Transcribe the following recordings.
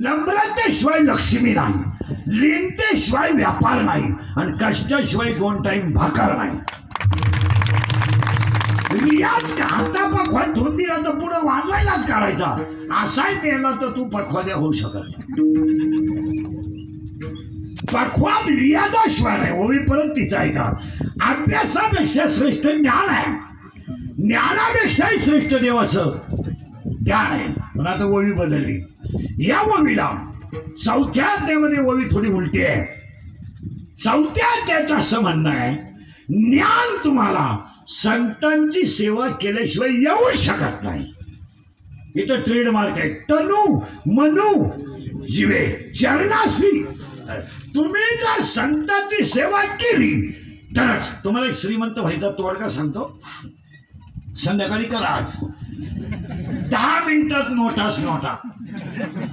नम्रतेशिवाय लक्ष्मी नाही. लिनतेशिवाय व्यापार नाही. आणि कष्टाशिवाय दोन टाइम भाकर नाही. म्हणजे रियाज आता पखवा ठेवून दिला तर पुढे वाजवायलाच काढायचा असाही मेला तर तू पखवाद्या होऊ शकत पखवा रियाजाशिवाय नाही. ओळी परत तिचा आहे का? अभ्यासापेक्षा श्रेष्ठ ज्ञान आहे. ज्ञानापेक्षाही श्रेष्ठ देवाचं ज्ञान आहे. पण आता ओळी बदलली. या ओवीला चौथ्या अध्यायामध्ये ओवी थोडी उलटी आहे. चौथ्या अध्यायाचं असं म्हणणं आहे ज्ञान तुम्हाला संतांची सेवा केल्याशिवाय येऊ शकत नाही. इथं ट्रेडमार्क आहे तनु मनु जीवे चरणाश्री. तुम्ही जर संतांची सेवा केली तरच तुम्हाला एक श्रीमंत व्हायचा तोडगा सांगतो. संध्याकाळी करा आज. दहा मिनिटात नोटाच नोटा.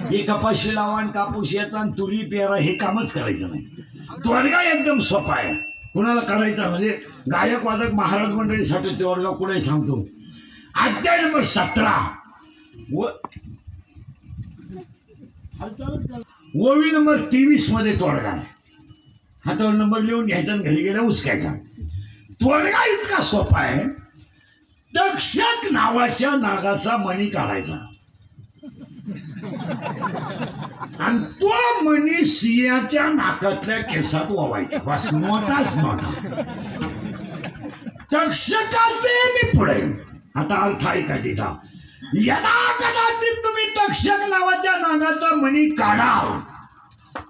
हे कपाशी लावा आणि कापूस याचा आणि तुरी पेरा हे कामच करायचं नाही. तोडगा एकदम सोपा आहे. कुणाला करायचा? म्हणजे गायक वादक महाराज मंडळीसाठी तोडगा कुणाही सांगतो. अध्याय नंबर सतरा. व ओवी नंबर तेवीसमध्ये तोडगा आहे. हातावर नंबर लिहून घ्यायचा आणि घरी गेला उचकायचा. तोडगा इतका सोपा आहे. तक्षक नावाच्या नागाचा मणी काढायचा. आणि तो मणी सिंहाच्या नाकातल्या केसात वावायचा बस मोठाच मोठा. तक्षकाचे मी पुढे. आता अर्थ ऐका तिचा? यदा कदाचित तुम्ही तक्षक नावाच्या नागाचा मणी काढाल.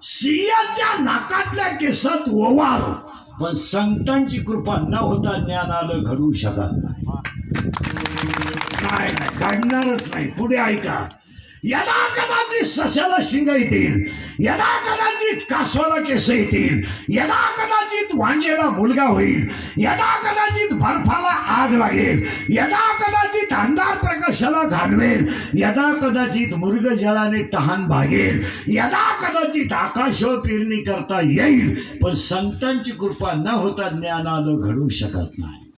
सिंहाच्या नाकातल्या केसात ओवाल. पण संतांची कृपा न होता ज्ञान आलं घडू शकत नाही नाही काढणारच नाही. पुढे ऐका. यदा कदाचित सशाला शिंग येतील यदा कदाचित कासवाला केस येतील यदा कदाचित वांजेला मुलगा होईल यदा कदाचित बर्फाला आग लागेल यदा कदाचित अंधार प्रकाशाला घालवेल यदा कदाचित मृग जलाने तहान भागेल यदा कदाचित आकाशावर पेरणी करता येईल पण संतांची कृपा न होता ज्ञान आलं घडू शकत नाही.